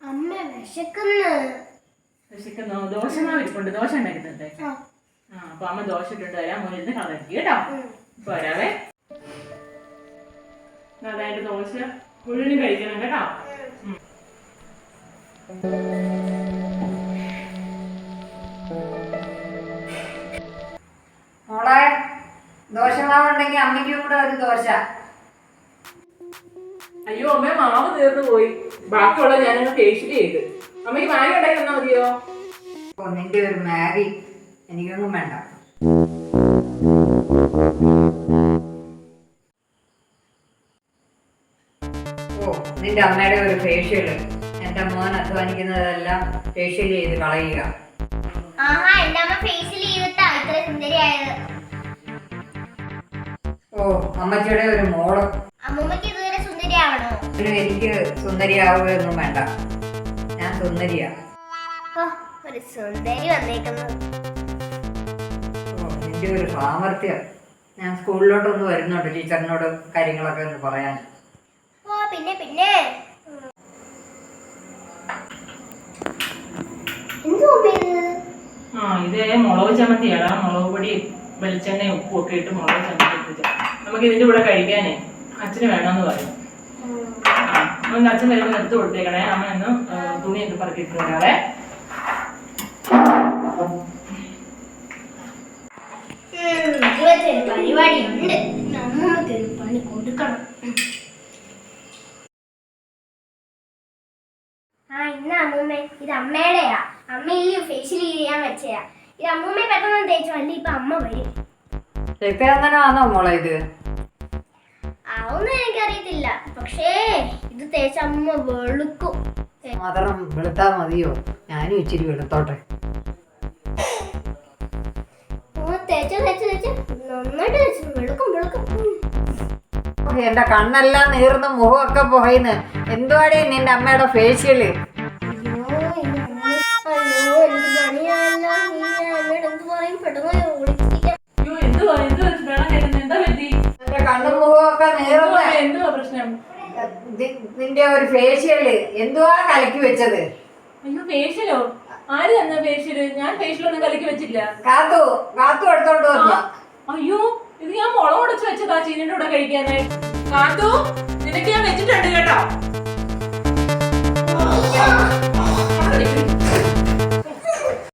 അമ്മ വിശക്കുന്നു. വിശക്കുന്നു. ദോശ മാവ് ഇരിപ്പുണ്ട്. ദോശ ഉണ്ടാക്കുന്നുണ്ട് ആ. ആ അപ്പൊ അമ്മ ദോശ ഇട്ടിട്ട് വരാം മോനെ ഇരുന്ന് കളക്കി കേട്ടോ? ഇപ്പൊ വരാവേ. അതായത് ദോശ മുഴുവൻ കഴിക്കണം കേട്ടോ. മോളെ ദോശമാവുണ്ടെങ്കിൽ അമ്മയ്ക്കും കൂടെ ഒരു ദോശ. അയ്യോ അമ്മ മാവ് തീർന്നു പോയി. ബാക്കിയുള്ള ഞാനങ്ങ് ഫേഷ്യൽ ചെയ്ത്. അമ്മയ്ക്ക് മാഗി ഉണ്ടാക്കി തന്നാ മതിയോ? ഒന്നിന്റെ നിന്റെ ഒരു മാഗി എനിക്കൊന്നും വേണ്ട. ഓ നിന്റെ അമ്മയുടെ ഒരു ഫേഷ്യൽ എന്റെ മോൻ അധ്വാനിക്കുന്നതെല്ലാം ഫേഷ്യൽ ചെയ്ത് കളയുക. ആഹാ എന്റെ അമ്മ ഫേസിൽ ചെയ്തിട്ടാ ഇത്ര സുന്ദരിയായത്. ഓ അമ്മച്ചിയുടെ ഒരു മോൾ. ഒരു എനിക്ക് സുന്ദരിയാവുകയൊന്നും വേണ്ട. ഞാൻ സുന്ദരിയാ. ഓ, ഒരു സുന്ദരി വന്നേക്കുന്നു. ഓ നിന്റെ ഒരു സാമർത്ഥ്യം ഞാൻ സ്കൂളിലോട്ടൊന്ന് വരുന്നുണ്ട് ടീച്ചറിനോട് കാര്യങ്ങളൊക്കെ ഒന്ന് പറയാൻ. ഓ പിന്നെ പിന്നെ. ആ ഇത് മുളക് ചമ്മന്തിയാണ് മുളക് പൊടി വെളിച്ചെണ്ണ ഉപ്പും ഒക്കെ ഇട്ട് മുളക് ചമ്മന്തി നമുക്ക് ഇതിന്റെ കൂടെ കഴിക്കാനേ. അച്ഛന് വേണമെന്ന് പറയും. ഒന്ന് അച്ഛൻ വരുമ്പോൾ എടുത്ത് കൊടുത്തേക്കണേ. അമ്മ ഒന്ന് തുണി എന്ന് പറഞ്ഞിട്ട് വരാവേ. പരിപാടിയുണ്ട്. ഒരു പണി കൊടുക്കണം. ആ ഇന്ന് അമ്മൂമ്മ ഇത് അമ്മയുടെയാ അമ്മയില്ലേ ഫേഷ്യൽ ചെയ്യാൻ വെച്ചയാ. ഇത് അമ്മൂമ്മ പെട്ടെന്ന് തേച്ചു അല്ല ഇപ്പൊ അമ്മ വരും. രക്തചന്ദനമാണോ മോളെ ഇത്? അതൊന്നും എനിക്കറിയത്തില്ല. പക്ഷേ ഇത് തേച്ച അമ്മ വെളുക്കും മാത്രം വെളുത്താ മതിയോ? ഞാനും ഇച്ചിരി വെളുത്തോട്ടെ. അമ്മ തേച്ച തേച്ച തേച്ച്. നന്നായിട്ട് തേച്ചു. വെളുക്കും വെളുക്കും. ഓ, എന്റെ കണ്ണെല്ലാം നീർന്ന് മുഖമൊക്കെ പോയിന്ന് എന്തുവാടേ നിന്റെ അമ്മയുടെ ഫേഷ്യൽ കണ്ണും മുഖമൊക്കെ നീർന്ന് എന്തുവാ പ്രശ്നം? നിന്റെ ഒരു ഫേഷ്യൽ എന്തുവാ കലക്കി വെച്ചത്? അയ്യോ ഫേഷ്യലോ ആര് തന്ന ഫേഷ്യൽ ഞാൻ ഫേഷ്യലൊന്നും കലക്കി വെച്ചില്ല. കാത്തു കാത്തു എടുത്തോണ്ട് വന്നു. അയ്യോ ഇത് ഞാൻ മുളക് ഉടച്ചു വെച്ചതാ ചീനിയുടെ കൂടെ കഴിക്കാനായി കാത്തു നിനക്ക് ഞാൻ വെച്ചിട്ടുണ്ട് കേട്ടോ.